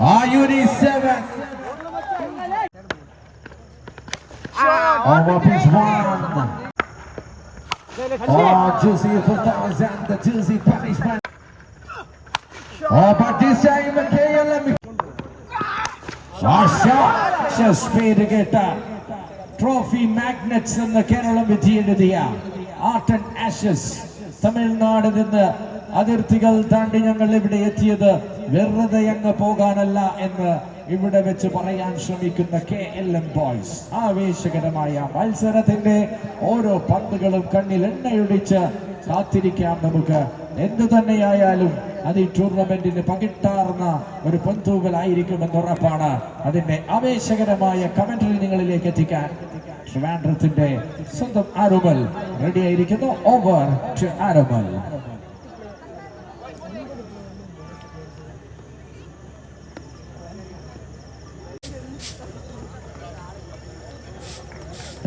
Ayuni seven. Oh, up is one. Oh, juicy for thousand, the juicy punishment. Oh, but this time, KLM. Oh, shot. Just pay to get that. speed കേട്ട trophy the എന്ന കേരളം വിധിയെഴുതിയ art ashes Tamil Nadu നിന്ന് അതിർത്തികൾ താണ്ടി ഞങ്ങൾ ഇവിടെ എത്തിയത് വെറുതെ അങ്ങ് പോകാനല്ല എന്ന് ഇവിടെ വെച്ച് പറയാൻ ശ്രമിക്കുന്ന കെ എൽ എം ബോയ്സ്. ആവേശകരമായ മത്സരത്തിന്റെ ഓരോ പന്തുകളും കണ്ണിൽ എണ്ണയൊടിച്ച് കാത്തിരിക്കാം നമുക്ക്. എന്തു തന്നെയായാലും അത് ഈ ടൂർണമെന്റിന് പകിട്ടാർന്ന ഒരു പൊന്തൂവലായിരിക്കുമെന്ന് ഉറപ്പാണ്. അതിന്റെ ആവേശകരമായ കമന്ററി നിങ്ങളിലേക്ക് എത്തിക്കാൻ ട്രിവാൻഡ്രത്തിന്റെ സ്വന്തം ആരോമൽ റെഡി ആയിരിക്കുന്നു. Over to Aromal.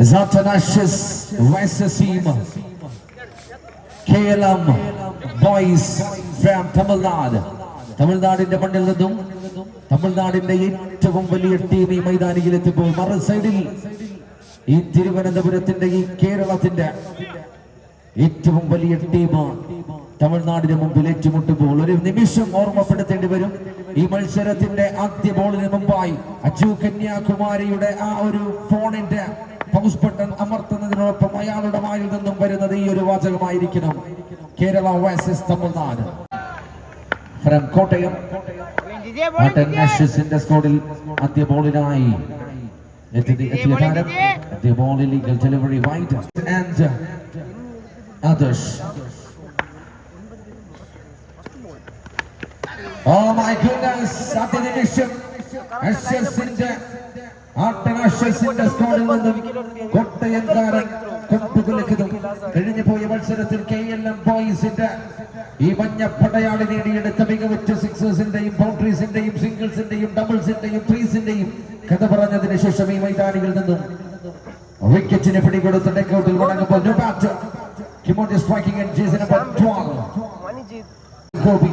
Zatanashis Vasasim KLM Boys from Tamil Nadu തമിഴ്നാടിന്റെ മണ്ണിൽ നിന്നും തമിഴ്നാടിന്റെ ഏറ്റവും വലിയ ടീം ഈ മൈതാനിയിൽ എത്തിപ്പോൾ മറു സൈഡിൽ ഈ തിരുവനന്തപുരത്തിന്റെ ഈ കേരളത്തിന്റെ ഏറ്റവും വലിയ ടീം തമിഴ്നാടിന് മുമ്പിൽ ഏറ്റുമുട്ടുമ്പോൾ ഒരു നിമിഷം ഓർമ്മപ്പെടുത്തേണ്ടി വരും. ഈ മത്സരത്തിന്റെ ആദ്യ ബോളിന് മുമ്പായി അച്ചു കന്യാകുമാരിയുടെ ആ ഒരു ഫോണിന്റെ പൗസ് ബട്ടൺ അമർത്തുന്നതിനോടൊപ്പം അയാളുടെ വായിൽ നിന്നും വരുന്നത് ഈ ഒരു വാചകമായിരിക്കണം. കേരള വയസ്സസ് തമിഴ്നാട്. ഫ്രം കോട്ടയം. കോട്ടയം സ്കോഡിൽ ആദ്യ ബോളിനായി. എത്തി- എത്തിയ ഡെലിവറി ആൻഡ് ആട്ടനാശ്വസിന്റെ സ്കോഡിൽ നിന്നും കോട്ടയംകാരൻ കൊട്ടുകുലക്കുന്നു കഴിഞ്ഞു പോയ മത്സരത്തിൽ കെ എൽ എം ബോയ്സിന്റെ ഈ മഞ്ഞ പടയാളി നേടിയെടുത്ത മികവുറ്റ സിക്സേഴ്സിന്റെയും ബൗണ്ടറീസിന്റെയും സിംഗിൾസിന്റെയും ഡബിൾസിന്റെയും ത്രീസിന്റെയും കഥ പറഞ്ഞതിന് ശേഷം ഈ മൈതാനിയിൽ നിന്നും വിക്കറ്റിന് പിടികൊടുത്ത് ഡെക്കൗട്ടിൽ മടങ്ങുമ്പോൾ no bat striking and Jason number 12. Gopi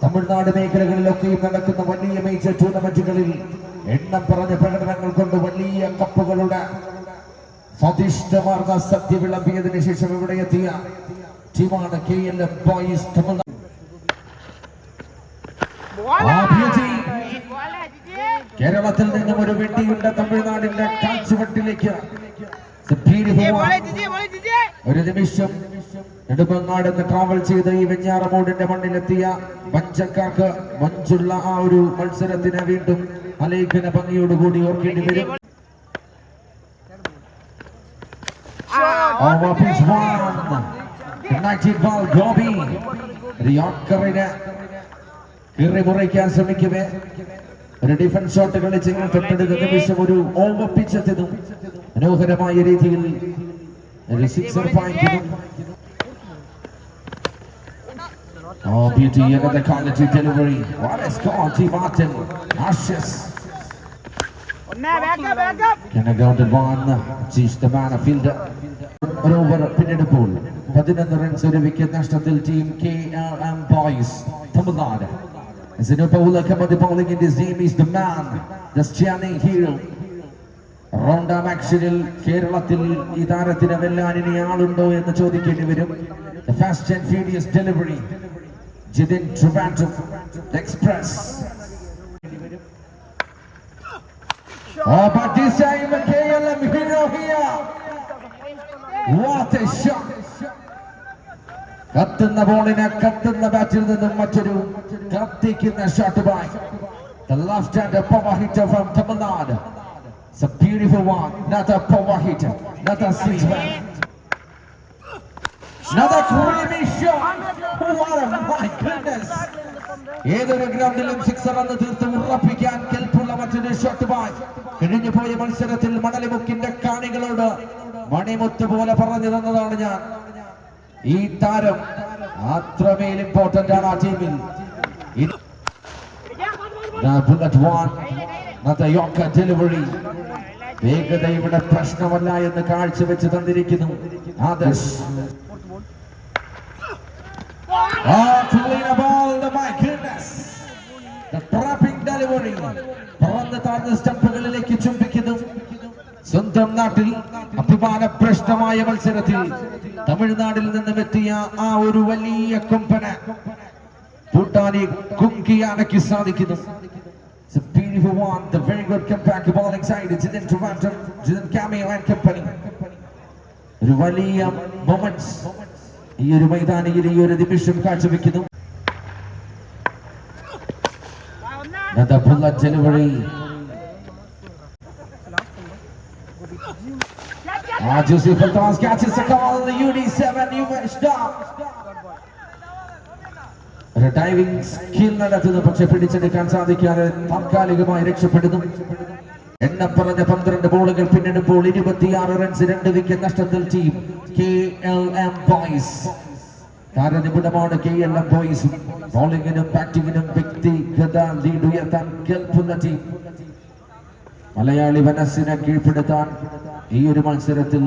Tamil Nadu മേഖലകളിലൊക്കെയും നടക്കുന്ന വലിയ മേജർ ടൂർണമെന്റുകളിൽ എണ്ണം പറഞ്ഞ പ്രകടനങ്ങൾ കൊണ്ട് വലിയ കപ്പുകളുടെ സ്വാദിഷ്ടമാർന്ന സദ്യ വിളമ്പിയതിന് ശേഷം ഇവിടെ എത്തിയ ടീമാണ് K L M boys Tamil Nadu. കേരളത്തിൽ നിന്നും ഒരു വെട്ടിയുണ്ട് തമിഴ്നാടിന്റെ കാൽച്ചുവട്ടിലേക്ക്. ഒരു നിമിഷം നെടുമങ്ങാട് നിന്ന് ട്രാവൽ ചെയ്ത് ഈ വെഞ്ഞാറമൂടിന്റെ മണ്ണിലെത്തിയ മഞ്ചക്കാർക്ക് മഞ്ചുള്ള ആ ഒരു മത്സരത്തിന് വീണ്ടും അലേഖന ഭംഗിയോടുകൂടി ഓർക്കേണ്ടി വരും ഗോപി കീറി മുറിക്കാൻ ശ്രമിക്കവേ ഒരു ഡിഫൻസ് ഷോട്ട് കളിച്ച് ഇങ്ങനെ തൊട്ടടുത്ത നിമിഷം ഒരു ഓവർ പിച്ച് മനോഹരമായ രീതിയിൽ ഒരു sixer point Oh, beauty, another quality delivery. What a score, T. Martin. Ashes. Can I go to one? She's the man of fielder. ഒരു ഓവർ പിന്നെടുപ്പോൾ പതിനൊന്ന് റൺസ് ഒരു വിക്കറ്റ് നഷ്ടത്തിൽ team K R M boys Tamil Nadu. As a bowler come on the bowling in this game is the man, the standing hero. റൗണ്ടാം ആക്ഷനിൽ കേരളത്തിൽ ഈ താരത്തിന് വെല്ലാൻ ഇനി ആളുണ്ടോ എന്ന് ചോദിക്കേണ്ടി വരും. Fast and furious delivery Jithin Trivandrum express Oh, but this time a KLM hero here. What a shot! കത്തുന്ന ബോളിനെ കത്തുന്ന ബാറ്റിൽ നിന്നും മറ്റൊരു കത്തിക്കുന്ന shot by The left hander power hitter from Tamil Nadu. It's a beautiful one. Another power hitter. Another six man. Another creamy shot. What a my goodness. ഏതൊരു ഗ്രൗണ്ടിലും sixer എന്ന് തീർത്ത് ഉറപ്പിക്കാൻ കെൽപ്പുള്ള മറ്റൊരു ഷോട്ട് ബായ് കഴിഞ്ഞു പോയ മത്സരത്തിൽ മണലിമുക്കിന്റെ കാണികളോട് മണിമുത്ത് പോലെ പറഞ്ഞു തന്നതാണ് ഞാൻ. ഈ താരം അത്രമേൽ ഇമ്പോർട്ടന്റ് ആണ് ആ ടീമിൽ വേഗത ഇവിടെ പ്രശ്നമല്ല എന്ന് കാഴ്ചവെച്ച് തന്നിരിക്കുന്നു. Adarsh Oh, to lean a my goodness. The trapping delivery പറന്ന് താഴ്ന്ന സ്റ്റംപുകളിലേക്ക് ചുംബിക്കുന്നു സ്വന്തം നാട്ടിൽ അഭിമാന പ്രശ്നമായ മത്സരത്തിൽ തമിഴ്നാടിൽ നിന്നും എത്തിയ ആ ഒരു വലിയ കൊമ്പന ഭൂട്ടാനെ അടക്കി സാധിക്കുന്നു It's a beautiful one, the very good comeback bowling side. It's in Toronto, Jidan Cameo and company. ഒരു വലിയ മൊമെന്റ്സ് ഈ ഒരു മൈതാനിയിൽ ഈ ഒരു നിമിഷം കാഴ്ചവെക്കുന്നു ചെലവഴി. Ah, Joseph Thomas catches the call. The UD7 you stop. ഒരു ഡൈവിംഗ് സ്കിൽ നടത്തുന്നു പക്ഷെ പിടിച്ചെടുക്കാൻ സാധിക്കാതെ താൽക്കാലികമായി രക്ഷപ്പെടുന്നു എണ്ണം പറഞ്ഞ പന്ത്രണ്ട് ബോളുകൾ പിന്നിടുമ്പോൾ ഇരുപത്തിയാറ് റൺസ് രണ്ട് വിക്കറ്റ് നഷ്ടത്തിൽ ടീം എൽ എം ബോയ്സ് താരനിപുണമാണ് കെ എൽ എം ബോയ്സ് ബോളിംഗിനും ബാറ്റിംഗിനും വ്യക്തിഗത ലീഡ് ഉയർത്താൻ കേൾക്കുന്ന ടീം മലയാളി മനസ്സിനെ കീഴ്പ്പെടുത്താൻ ഈ ഒരു മത്സരത്തിൽ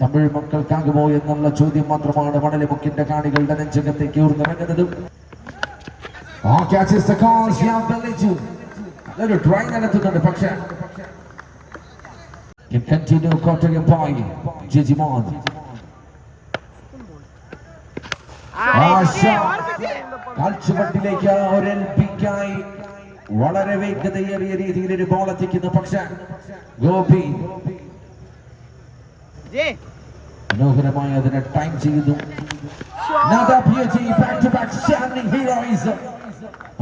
തമിഴ് മക്കൾക്കാകുമോ എന്നുള്ള ചോദ്യം മാത്രമാണ് മണലിമുക്കിന്റെ കാണികളുടെ നെഞ്ചകത്തേക്ക് ഊർന്നിറങ്ങുന്നത് നല്ലൊരു ട്രൈ നടത്തുന്നുണ്ട് പക്ഷേ. കോട്ടയം പോയി ജിജിമോൻ ആ ഷോട്ട് കാൽച്ചുവട്ടിലേക്ക് ഒരു എൽ വളരെ വേഗതയേറിയ രീതിയിൽ ഒരു ബോൾ എത്തിക്കുന്നു. പക്ഷെ ഗോപി മനോഹരമായി അതിനെ ടൈം ചെയ്തു.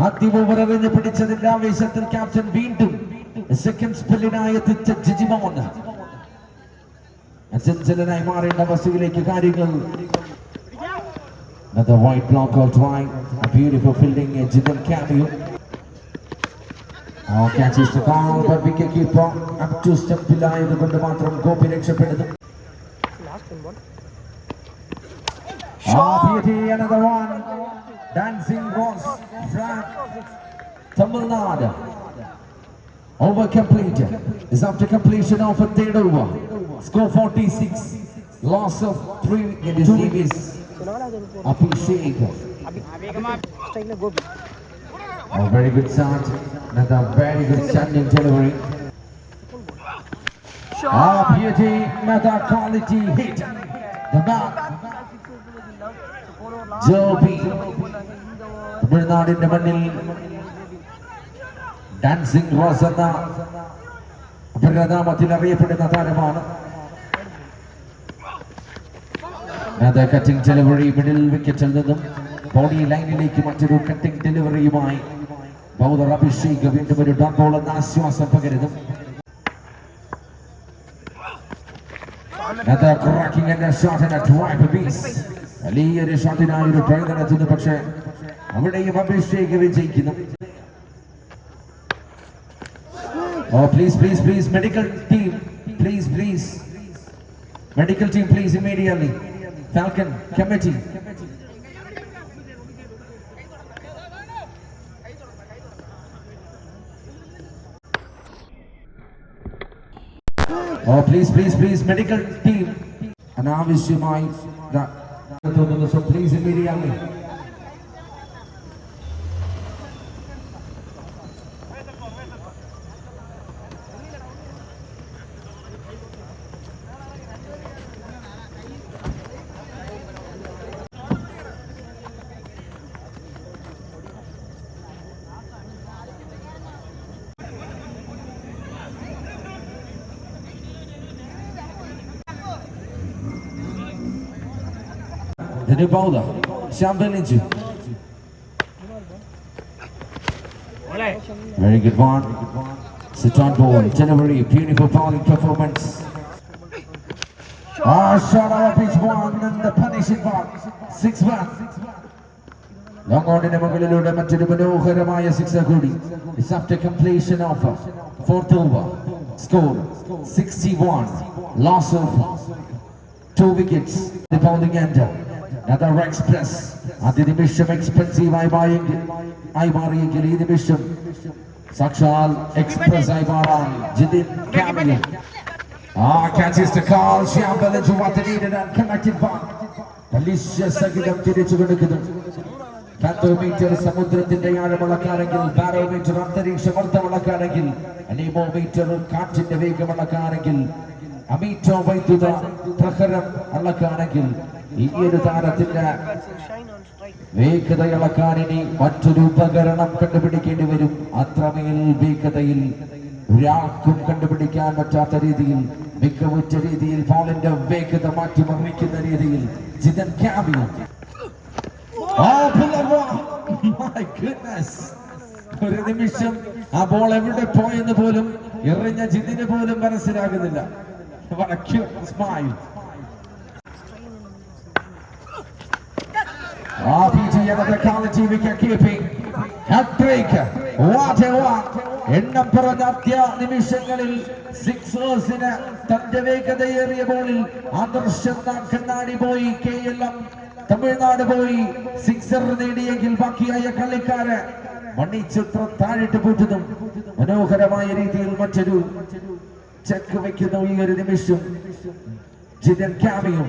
ആദ്യ ഓവർ എറിഞ്ഞ് പിടിച്ചതിന്റെ ആവേശത്തിൽ ക്യാപ്റ്റൻ വീണ്ടും സെക്കൻഡ് സ്പെല്ലിനായി എത്തിച്ച ജിജിമോൻ. അചഞ്ചലനായി മാറേണ്ട വസ്തുവിലേക്ക് കാര്യങ്ങൾ Another white block out wide. A beautiful fielding, uh, Jidan Cameo. All catches to ball, but we can keep on. up to step below the Gundu Matram. Gopi Rekshapedu. Oh, beauty, another one. Dancing Rose from Tamil Nadu. Over completed. Is after completion of a third over. Score 46. Loss of three. It is Abhishek. സ്റ്റൈലിലെ Gopi A very good start. Another very good standing delivery. Ah, beauty, another quality hit. The mark. Joby തമിഴ്നാടിന്റെ മണ്ണിൽ dancing rose എന്ന അപരനാമത്തിൽ അറിയപ്പെടുന്ന താരമാണ് cutting delivery middle വിക്കറ്റിൽ നിന്നും body ലൈനിലേക്ക് മറ്റൊരു cutting ഡെലിവറിയുമായി ബൗദർ Abhishek വീണ്ടും ഒരു ഡോൺ ബോൾ എന്ന ആശ്വാസം പകരുന്നു. Another cracking and a shot and a. വലിയൊരു ഷോട്ടിനായി ഒരു ട്രൈ നടത്തുന്നു പക്ഷേ അവിടെയും അഭിഷേക് വിജയിക്കുന്നു. ഓ please please please medical team please please medical team please immediately falcon committee oh please please please medical team അനാവശ്യമായി please immediately The new bowler, Sham Belinju. Very good one. Sit on ball, delivery, beautiful bowling performance. Ah, shot out pitch one and the punishing one. Six one. Long ഓണിന് മുകളിലൂടെ മറ്റൊരു മനോഹരമായ six കൂടി it's after completion of fourth over score sixty one loss of two wickets the bowling end Another express ആദ്യ നിമിഷം expensive ആയി മാറിയെങ്കിൽ ഈ നിമിഷം സാക്ഷാൽ എക്സ്പ്രസ് ആയി മാറാൻ ജിതിൻ കാമിലി Ah, catches the call. Shambhala Juwata needed and connected one. പലിശ സഹിതം തിരിച്ചു കൊടുക്കുന്നു ഫാത്തോമീറ്റർ സമുദ്രത്തിന്റെ ആഴമളക്കാണെങ്കിൽ ബാരോമീറ്റർ അന്തരീക്ഷ മർദ്ദമളക്കാണെങ്കിൽ അനീമോമീറ്റർ കാറ്റിന്റെ വേഗമളക്കാണെങ്കിൽ അമീറ്റോ വൈദ്യുത പ്രഹരം അളക്കാണെങ്കിൽ ഈ ഒരു താരത്തിന്റെ ഷൈൻ ഓൺ സ്ട്രൈക്ക് വേഗത ഇളക്കാൻ ഇനി മറ്റൊരു ഉപകരണം കണ്ടുപിടിക്കേണ്ടി വരും. അത്രമേൽ വേഗതയിൽ ഒരാൾക്കും കണ്ടുപിടിക്കാൻ പറ്റാത്ത രീതിയിൽ മികവുറ്റ രീതിയിൽ ബോളിന്റെ വേഗത മാറ്റിമറിക്കുന്ന രീതിയിൽ ജിതൻ ഒരു നിമിഷം ആ ബോൾ എവിടെ പോയെന്ന് പോലും എറിഞ്ഞ ജിതിന് പോലും മനസ്സിലാകുന്നില്ല. Smile RPG another quality wicket keeping. Hat-trick. What a one. എണ്ണം പറഞ്ഞ അത്യ നിമിഷങ്ങളിൽ സിക്സേഴ്സിന് തന്റെ വേഗതയേറിയ ബോളിൽ ആദർശം കണ്ണാടി പോയി കെ എൽ എം തമിഴ്നാട് പോയി സിക്സർ നേടിയെങ്കിൽ ബാക്കിയായ കളിക്കാര് മണിച്ചിത്രം താഴിട്ട് പൂറ്റുന്നു മനോഹരമായ രീതിയിൽ മറ്റൊരു ചെക്ക് വയ്ക്കുന്നു ഈ ഒരു നിമിഷം ജിതൻ ക്യാമിയും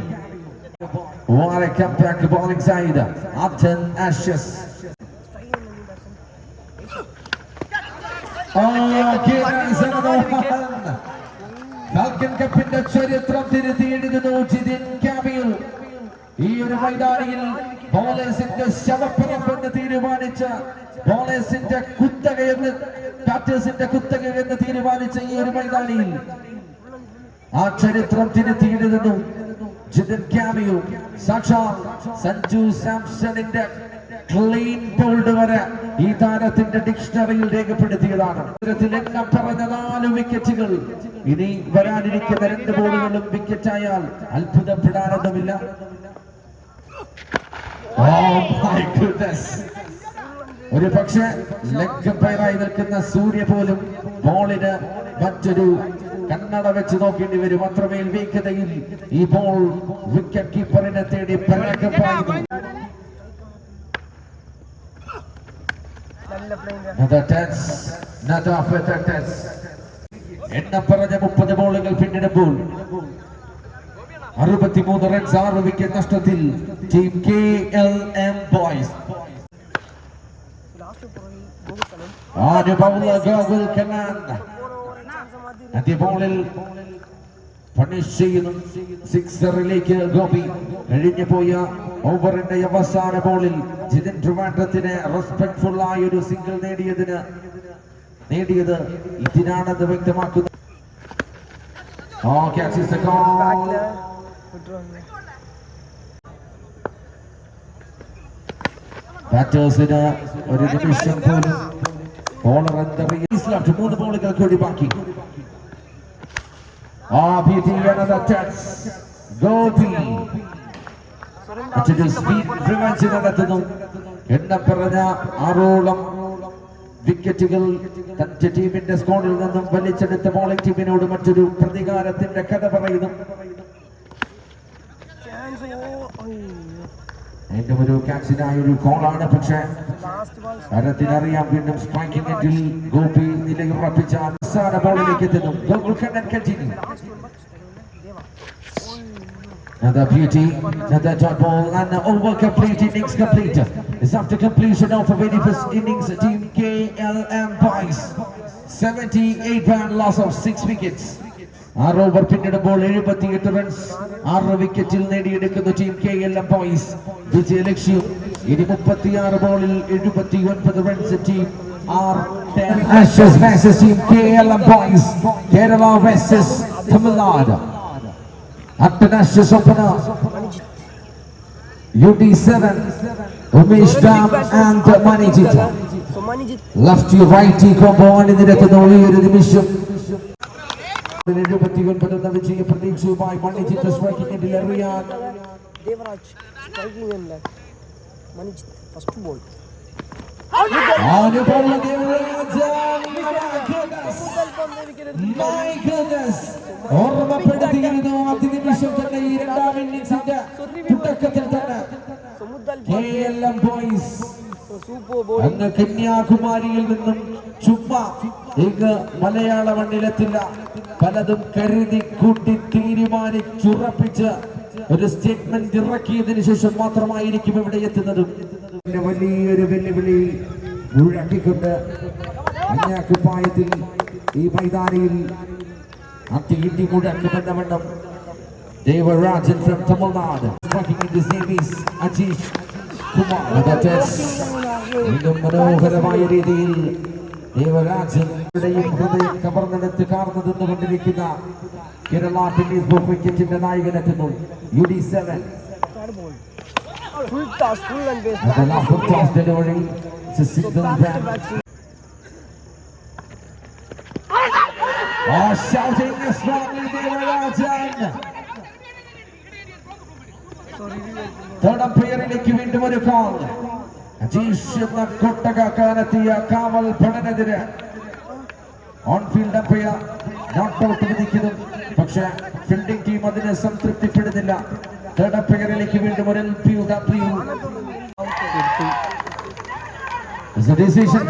What a comeback bowling side. Upton Ashes. Oh. Falcon കപ്പിന്റെ ചരിത്രം തിരുത്തി എഴുതുന്നു ജിതിൻ ക്യാമിയിൽ ഈ ഒരു മൈതാനിയിൽ ബോളേഴ്സിന്റെ ശവപ്പറമ്പെന്ന് തീരുമാനിച്ച ബോളേഴ്സിന്റെ കുത്തകയെന്ന് ബാറ്റേഴ്സിന്റെ കുത്തകയെന്ന് തീരുമാനിച്ച ഈ ഒരു മൈതാനിയിൽ ആ ചരിത്രം തിരുത്തി എഴുതുന്നു ജിതിൻ ക്യാമിയോ സാക്ഷാൽ സഞ്ജു സാംസണിന്റെ ക്ലീൻ ബോൾഡ് വരെ ഈ താരത്തിന്റെ ഡിക്ഷണറിയിൽ രേഖപ്പെടുത്തിയതാണ്. എണ്ണം പറഞ്ഞ നാല് വിക്കറ്റുകൾ ഇനി വരാനിരിക്കുന്ന രണ്ട് ബോളുകളും വിക്കറ്റ് ആയാൽ അത്ഭുതപ്പെടാനൊന്നുമില്ല. ഒരു പക്ഷേ ലെഗ് പയറായി നിൽക്കുന്ന സൂര്യ പോലും ബോളിന് മറ്റൊരു കണ്ണട വെച്ച് നോക്കേണ്ടി വരും. അത്രമേൽ വേഗതയിൽ ഈ ബോൾ വിക്കറ്റ് കീപ്പറിനെ തേടി എണ്ണ പറഞ്ഞ മുപ്പത് ബോളുകൾ പിന്നിടുമ്പോൾ അറുപത്തിമൂന്ന് റൺസ് ആറ് വിക്കറ്റ് നഷ്ടത്തിൽ team K L M boys Gokul Kannan ആദ്യ ബോളിൽ പണിഷ് ചെയ്യുന്നു. സിക്സറിലേക്ക് ഗോപി. കഴിഞ്ഞു പോയ ഓവറിന്റെ അവസാന ബോളിൽ ജിതിൻ ട്രിവാൻഡ്രത്തിന് റെസ്പെക്ട്ഫുൾ ആയ ഒരു സിംഗിൾ നേടിയതിന് നേടിയത് ഇതിനാണെന്ന് വ്യക്തമാക്കുന്നു. ഒരു നിമിഷം പോലും ബോളർ എന്തറിയ മൂന്ന് ബോളുകൾ കൂടി ബാക്കി. ഭീതി another touch. Gopi. മറ്റൊരു സ്പീഡ് റിവഞ്ച് നടത്തുന്നു എണ്ണം പറഞ്ഞ ആറോളം വിക്കറ്റുകൾ തന്റെ ടീമിന്റെ സ്കോണിൽ നിന്നും വലിച്ചെടുത്ത ബോളിംഗ് ടീമിനോട് മറ്റൊരു പ്രതികാരത്തിന്റെ കഥ പറയുന്നു അതിന്റെ ഒരു ക്യാച്ചിനായ ഒരു കോളാണ് പക്ഷേ ലാസ്റ്റ് ബോൾ താരത്തിനറിയാം വീണ്ടും സ്ട്രൈക്കിംഗ് എൻഡിൽ ഗോപി നിലയുറപ്പിച്ച അവസാന ബോളിലേക്ക് എത്തുന്നു Gokul Kannan continue Another beauty, another dot ball, and the over complete innings complete. It's after completion of a very first innings, team KLM boys. 78 run loss of 6 wickets. ആറ് over പിന്നിടുമ്പോൾ എഴുപത്തിയെട്ട് runs ആറ് വിക്കറ്റിൽ നേടിയെടുക്കുന്ന team K L M boys വിജയലക്ഷ്യം ഇനി മുപ്പത്തിയാറ് ബോളിൽ എഴുപത്തി ഒൻപത് runs team R Ashes versus team KLM boys. Kerala versus Tamil Nadu. Upton Ashes opener. UD7. Umesh Dam and Manijit. So Manijit left right combo അണിനിരക്കുന്ന ഈ ഒരു നിമിഷം എഴുപത്തി ഒൻപത് എന്ന വിജയ പ്രതീക്ഷയുമായി മണിജിത്ത് സ്ട്രൈക്കിംഗ് എറിയാൻ ദേവരാജ് സ്ട്രൈക്കിംഗ് ഫസ്റ്റ് ബോൾ അതിനിമിഷം തന്നെ ഈ രണ്ടാം ഇന്നിംഗ്സിന്റെ തുടക്കത്തിൽ തന്നെ സമുദ്ദൽ കെ എൽ എം ബോയ്സ്. കന്യാകുമാരിയിൽ നിന്നും ചുമ്മാ ഇങ്ങ് മലയാള മണ്ണിലെത്തില്ല. പലതും കരുതി കൂട്ടി തീരുമാനിച്ചുറപ്പിച്ച് ഒരു സ്റ്റേറ്റ്മെന്റ് ഇറക്കിയതിനു ശേഷം മാത്രമായിരിക്കും ഇവിടെ എത്തുന്നത്. വലിയൊരു വെല്ലുവിളി മുഴക്കിക്കൊണ്ട് കന്യാകുപ്പായത്തിൽ ഈ മൈതാനിയിൽ അത്തിയിട്ടി മുഴക്കുമെന്ന വണ്ണം ദേവരാജൻ ഫ്രം തമിഴ്നാട് അജീഷ് കുമാർ മനോഹരമായ രീതിയിൽ ദേവരാജന്റെയും ഹൃദയം കവർന്നെടുത്ത് കാർന്നു നിന്നുകൊണ്ടിരിക്കുന്ന കേരള ടെന്നീസ് ബോൾ ക്രിക്കറ്റിന്റെ നായകനെത്തുന്നു U D seven. Oh, shouting is strongly Devarajan. Third umpire-ലേക്ക് വീണ്ടും ഒരു കോൾ അജീഷ് എന്ന കൊട്ടകാക്കാനെത്തിയ കാവൽ ഭടനെതിരെ on field umpire not out വിധിക്കുന്നു. പക്ഷെ ഫീൽഡിംഗ് ടീം അതിനെ സംതൃപ്തിപ്പെടുന്നില്ല. തേർഡ് അമ്പയറിലേക്ക് വീണ്ടും ഒരു L P decision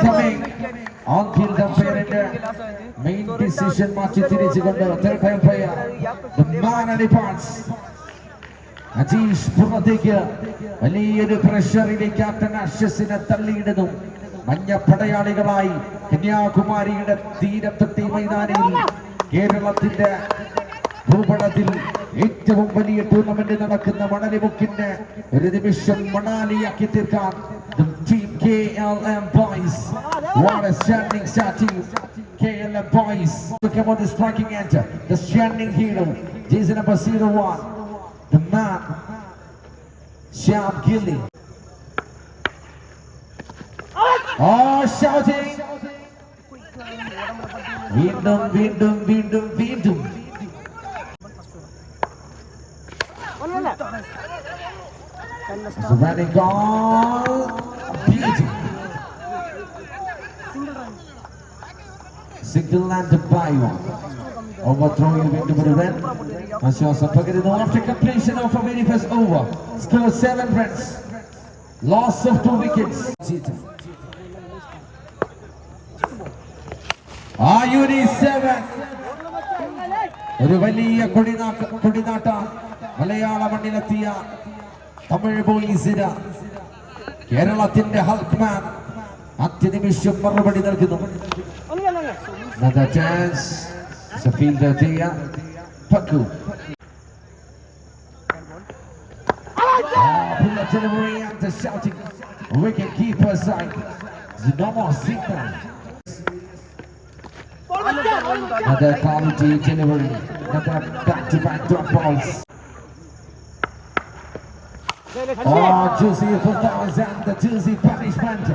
umpire main decision മാറ്റി തിരിച്ചുകൊണ്ട് തേർഡ് departs അജീഷ് പുറത്തേക്ക് വലിയൊരു പ്രഷറിലെ ക്യാപ്റ്റൻ അഷസിനെ തള്ളിയിടുന്നു. മഞ്ഞ പടയാളികളായി കന്യാകുമാരിയുടെ തീരത്തെത്തി മൈതാനിയിൽ കേരളത്തിന്റെ ഭൂപടത്തിൽ ഏറ്റവും വലിയ ടൂർണമെന്റ് നടക്കുന്ന മണലിമുക്കിന്റെ ഒരു നിമിഷം മണാലിയാക്കി തീർക്കാൻ boys KLM boys. What a standing statue KLM boys. Look about the striking end. The standing hero. Jersey number 01 the man Shyam Gilly oh shouting വീണ്ടും വീണ്ടും വീണ്ടും വീണ്ടും One, one, one. It's a running goal. Beauty. Single and by one. Overthrowing the run. ആശ്വാസം പകരുന്നു after completion of a very first over. Score seven runs. Loss of two wickets. ആയുരി seven. ഒരു വലിയ കൊടിനാട്ട കൊടിനാട്ട മലയാള മണ്ണിലെത്തിയ തമിഴ് ബോയ്സിന് കേരളത്തിന്റെ ഹൽക്ക്മാൻ അത്യനിമിഷം മറുപടി നൽകുന്നു Only one, one, one. Another chance. It's a fielder there. Paku. Ah, pull up delivery and the shouting. Wicket keeper side. There's no more signal. Another quality delivery. Another back-to-back drop balls. Oh, juicy for Tarzan, the juicy punishment.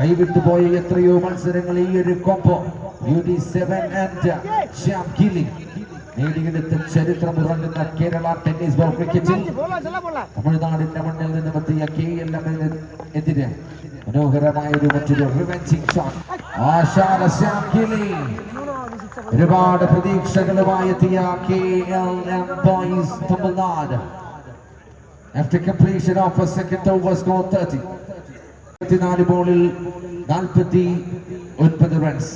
കൈവിട്ടു പോയ എത്രയോ മത്സരങ്ങൾ ഈ ഒരു കൊമ്പോ U D seven and Shyam Gilli നേടിയെടുത്ത ചരിത്രം ഉറങ്ങുന്ന Kerala tennis ball ക്രിക്കറ്റിൽ. തമിഴ്നാടിന്റെ മണ്ണിൽ നിന്ന് എത്തിയ കെ എൽ എമ്മിന് എതിരെ മനോഹരമായ ഒരു മറ്റൊരു റിവെഞ്ചിങ് ഷോട്ട് ആശാല ശ്യാം ഗില്ലി ഒരുപാട് പ്രതീക്ഷകളുമായി എത്തിയ K L M boys Tamil Nadu After completion of a second over score 30. ഇരുപത്തിനാല് ബോളിൽ നാൽപ്പത്തി ഒൻപത് runs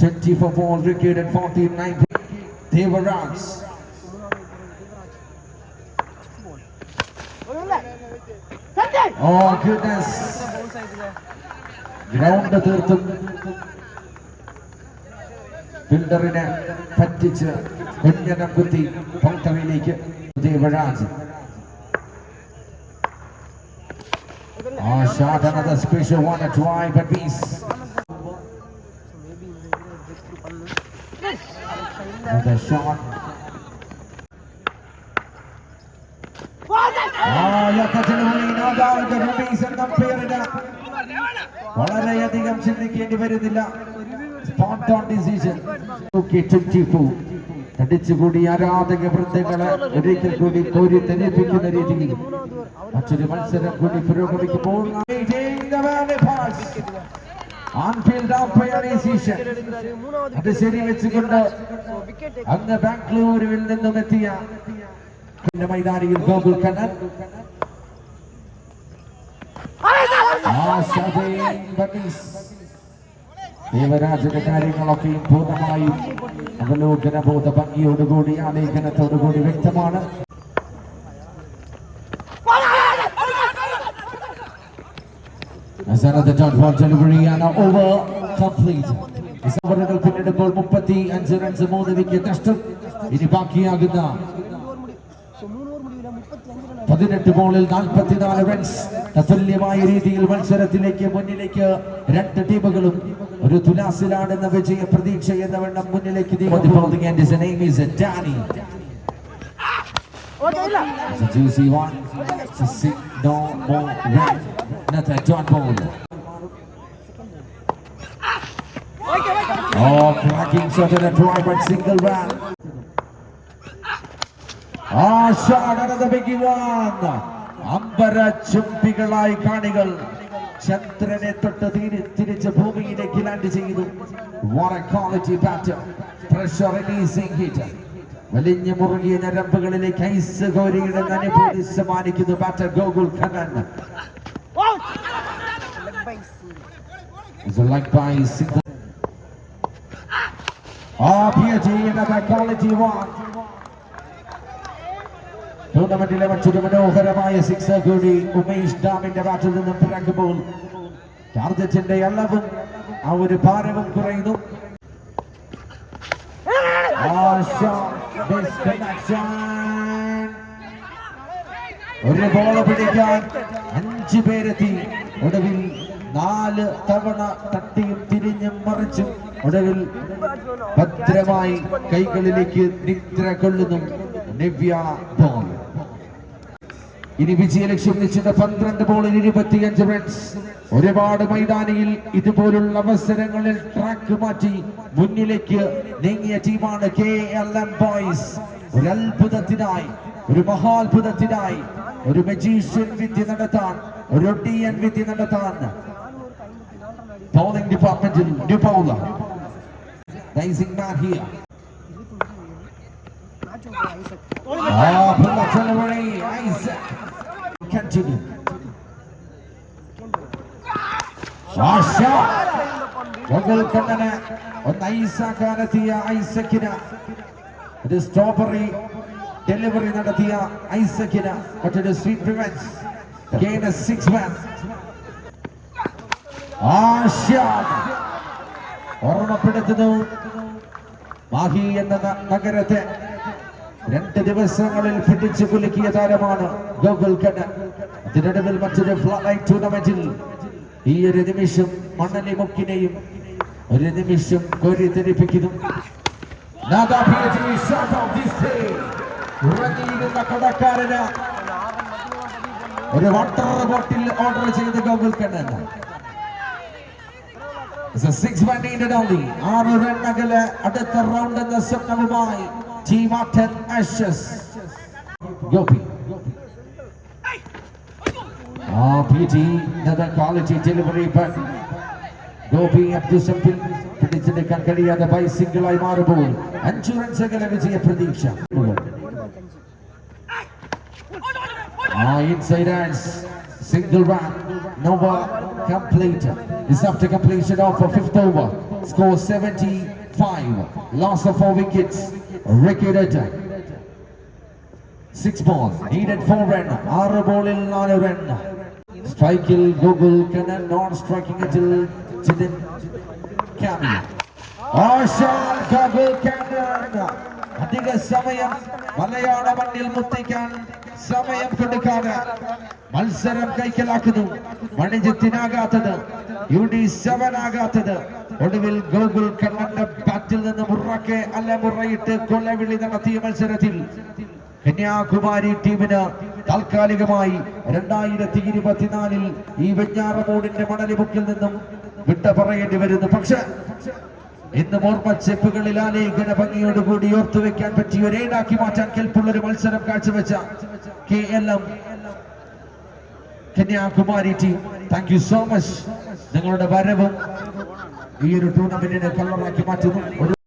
Twenty four ball wicket forty nine Devaraj One, one, one. Captain! Oh goodness ground തീർത്തും ഫിൽഡറിനെ പറ്റിച്ച് കുഞ്ഞനം കുത്തി പൗണ്ടറിയിലേക്ക് ദേവരാജ് ആ shot another special one a try but release and shot. വളരെയധികം ചിന്തിക്കേണ്ടി വരുന്നില്ല സ്പോട്ട് ഓൺ ഡിസിഷൻ അടിച്ചുകൂടി ആരാധക വൃദ്ധങ്ങളെ ഒരിക്കൽ കൂടി കോരി തെരിപ്പിക്കുന്ന രീതിയിൽ മറ്റൊരു മത്സരം കൂടി പുരോഗമിക്കുമ്പോൾ ആൺഫീൽഡ് ഉmpire ഈ സീസൺ അത് ശരി വെച്ചുകൊണ്ട് അങ്ങ് ബാംഗ്ലൂരുവിൽ നിന്നും എത്തിയ മൈതാനിയിൽ ഗോകുൽ കണ്ണൻ. ദേവരാജന്റെ കാര്യങ്ങളൊക്കെയും പൂർണമായും അവലോകനബോധ ഭംഗിയോടുകൂടി ആലേഖനത്തോടുകൂടി വ്യക്തമാണ്. Is another dot ball delivery and over complete. Is ഓവറുകൾ പിന്നിടുമ്പോൾ മുപ്പത്തി അഞ്ച് റൺസ് മൂന്ന് വിക്കറ്റ് നഷ്ടം ഇനി ബാക്കിയാകുന്ന പതിനെട്ട് ബോളിൽ നാൽപ്പത്തിനാല് റൺസ് തുല്യമായ രീതിയിൽ മത്സരത്തിലേക്ക് മുന്നിലേക്ക് രണ്ട് ടീമുകളും ഒരു തുലാസിലാണെന്ന വിജയ പ്രതീക്ഷ എന്ന വണ്ണം മുന്നിലേക്ക് It's a juicy one. It's a sick no more Not a John ball. Oh, cracking shot at a drive but single round. Ah, shot another big one. അമ്പര ചുംബികളായി കാണികൾ ചന്ദ്രനെ തൊട്ട് തിരി- തിരിച്ച് ഭൂമിയിലേക്ക് ലാൻഡ് ചെയ്തു What a quality batter. Pressure releasing hit. വലിഞ്ഞു മുറുകിയ ഞരമ്പുകളിലേക്ക് ice ഗോരിയുടെ അനുഭൂതി സമ്മാനിക്കുന്നു ബാറ്റർ ഗോകുൽ ഖനൻ. ടൂർണമെന്റിലെ മറ്റൊരു മനോഹരമായ സിക്സ് കൂടി ഉമേഷ് ഡാമിന്റെ ബാറ്റിൽ നിന്നും പിറക്കുമ്പോൾ ടാർജറ്റിന്റെ അളവും ആ ഒരു ഭാരവും കുറയുന്നു disconnection. ഒരു ബോൾ പിടിക്കാൻ അഞ്ചു പേരെത്തി. ഒടുവിൽ നാല് തവണ തട്ടിയും തിരിഞ്ഞും മറിച്ചും ഒടുവിൽ ഭദ്രമായി കൈകളിലേക്ക് നിദ്ര കൊള്ളുന്നു നിവ്യ ബോൾ ഇനി വിജയലക്ഷ്യം നിശ്ചിത പന്ത്രണ്ട് ബോളിൽ ഇരുപത്തിയഞ്ച് റൺസ് ഒരുപാട് മൈതാനിയിൽ ഇതുപോലുള്ള അവസരങ്ങളിൽ ട്രാക്ക് മാറ്റി മുന്നിലേക്ക് നീങ്ങിയ ടീമാണ് കെ എൽ എം ബോയ്സ് ഒരു അത്ഭുതത്തിനായി ഒരു മഹാത്ഭുതത്തിനായി ഒരു മജീഷ്യൻ വിദ്യ നടത്താൻ ഒരു ഒട്ടിയൻ വിദ്യ നടത്താൻ ബോളിംഗ് ഡിപ്പാർട്ട്മെന്റിൽ new bowler Rising man here. Ah, pull the delivery. Isaac. Continue. Ah, shot. Gokul കണ്ണന് ഒന്ന് ഐസാക്കാനെത്തിയ ഐസക്കിന്. ഒരു സ്ട്രോബറി ഡെലിവറി നടത്തിയ ഐസക്കിന്. മറ്റൊരു sweet revenge gain six man ഓർമ്മപ്പെടുത്തുന്നു മാഹി എന്ന നഗരത്തെ രണ്ട് ദിവസങ്ങളിൽ പിടിച്ചു കുലുക്കിയ താരമാണ് ഗോകുൽ കണ്ണൻ അതിനിടവിൽ മറ്റൊരു ഫ്ലൈറ്റ് ടൂർണമെന്റിൽ ഈ ഒരു നിമിഷം മണ്ണലി മുക്കിനെയും ഒരു നിമിഷം this day. ഉറങ്ങിയിരുന്ന കടക്കാരന് ഒരു വാട്ടർ ബോട്ടിൽ ഓർഡർ ചെയ്ത് ഗോകുൽ കണ്ണൻ needed only. ആറ് റൺ അകലെ അടുത്ത റൗണ്ട് എന്ന സ്വപ്നവുമായി ടീം ആട്ടൻ ആഷസ് ഗോപി ആ പി ടി another delivery delivery but Gopi Abdu Safil പിടിച്ചെടുക്കാൻ കഴിയാതെ ബൈ സിംഗിളായി മാറുമ്പോൾ അഞ്ചു റൺസ് അകലെ വിജയ പ്രതീക്ഷ ആ ഇൻസൈഡ് ഹാൻഡ്സ് സിംഗിൾ റൺ നോവ complete. Is after completion of a fifth over. Score 75 loss of four wickets. Wicket six balls. Needed four run. ആറ് ബോളിൽ നാല് റൺ സ്ട്രൈക്കിൽ Gokul Kannan non striking until Jithin Kami ആശാൻ ഗൂഗിൾ അധിക സമയം മലയാള മണ്ണിൽ മുത്തിക്കാൻ സമയം കൊടുക്കാതെ മത്സരം കൈക്കലാക്കുന്നു. മണിജിത്തിനാകാത്തത് യു ഡി സെവൻ ആകാത്തത്. ഒടുവിൽ ഗോകുൽ കണ്ണന്റെ ബാറ്റിൽ നിന്ന് മുറക്കെ അല്ല മുറയിട്ട് കൊല്ലവിളി നടത്തിയ മത്സരത്തിൽ കന്യാകുമാരി ടീമിന് താൽക്കാലികമായി രണ്ടായിരത്തി ഇരുപത്തിനാലിൽ ഈ വെഞ്ഞാറമൂടിന്റെ മണലിമുക്കിൽ നിന്നും വിട്ട പറയേണ്ടി വരുന്നു. പക്ഷെ ഇന്ന് ഓർമ്മച്ചെപ്പുകളിൽ ആലേഖന ഭംഗിയോടുകൂടി ഓർത്തുവെക്കാൻ പറ്റിയ ഒരേടാക്കി മാറ്റാൻ കെൽപ്പുള്ള ഒരു മത്സരം കാഴ്ചവെച്ച K L M Kanyakumari team thank you so much നിങ്ങളുടെ വരവും ഈ ഒരു ടൂർണമെന്റിനെ കളറാക്കി മാറ്റുന്നു.